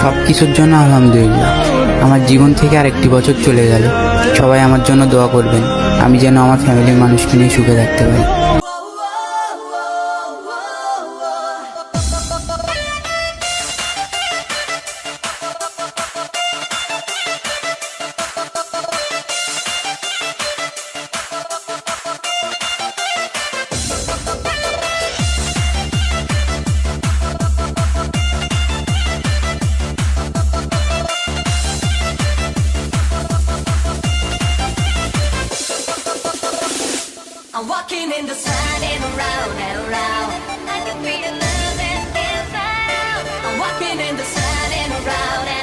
সব কিছুর জন্য আলহামদুলিল্লাহ। আমার জীবন থেকে আরেকটি বছর চলে গেল। সবাই আমার জন্য দোয়া করবেন। আমি যেন আমার ফ্যামিলির মানুষকে নিয়ে সুখে থাকতে পারি। I'm walking in the sun and around and around. I can feel the love and feel found. I'm walking in the sun and around. And